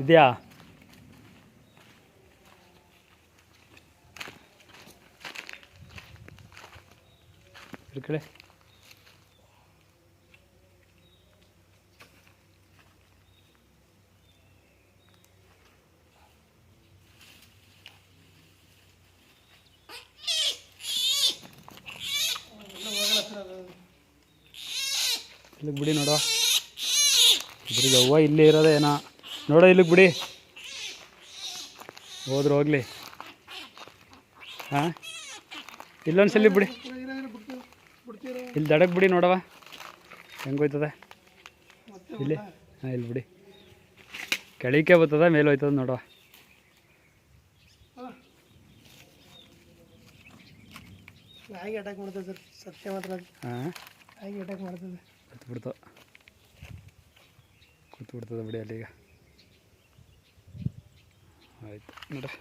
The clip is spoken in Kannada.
ಇದೆಯಾ? ಈ ಕಡೆ? ಬಿಡಿ ನೋಡೋ ಇದ್ರಿಗೆ ಅವ್ವ ಇಲ್ಲೇ ಇರೋದೇ ಏನೋ ನೋಡೋ ಇಲ್ಲಿಗೆ ಬಿಡಿ. ಹೋದ್ರೆ ಹೋಗ್ಲಿ. ಹಾಂ? ಇಲ್ಲೊಂದ್ಸಲಿ ಬಿಡಿ. ಇಲ್ಲಿ ದಡಕ್ಕೆ ಬಿಡಿ ನೋಡವ ಹೆಂಗೆ ಹೋಯ್ತದೆ? ಇಲ್ಲಿ. ಹಾಂ ಇಲ್ಲಿ ಬಿಡಿ. ಕೆಳಕ್ಕೆ ಬರ್ತದ ಮೇಲೆ ಹೋಯ್ತದ ನೋಡವ ಹಾಗೆ ಅಟ್ಯಾಕ್ ಮಾಡ್ತದೆ ಸರ್ ಸತ್ಯ ಮಾತ್ರ. ಹಾಂ? ಹಾಗೆ ಅಟ್ಯಾಕ್ ಮಾಡ್ತದೆ ಬಿಡ್ತು ಕೂತು ಬಿಡ್ತದೆ ಬಿಡಿ ಅಲ್ಲಿಗ. ಆಯ್ತು ನೋಡ್ರಿ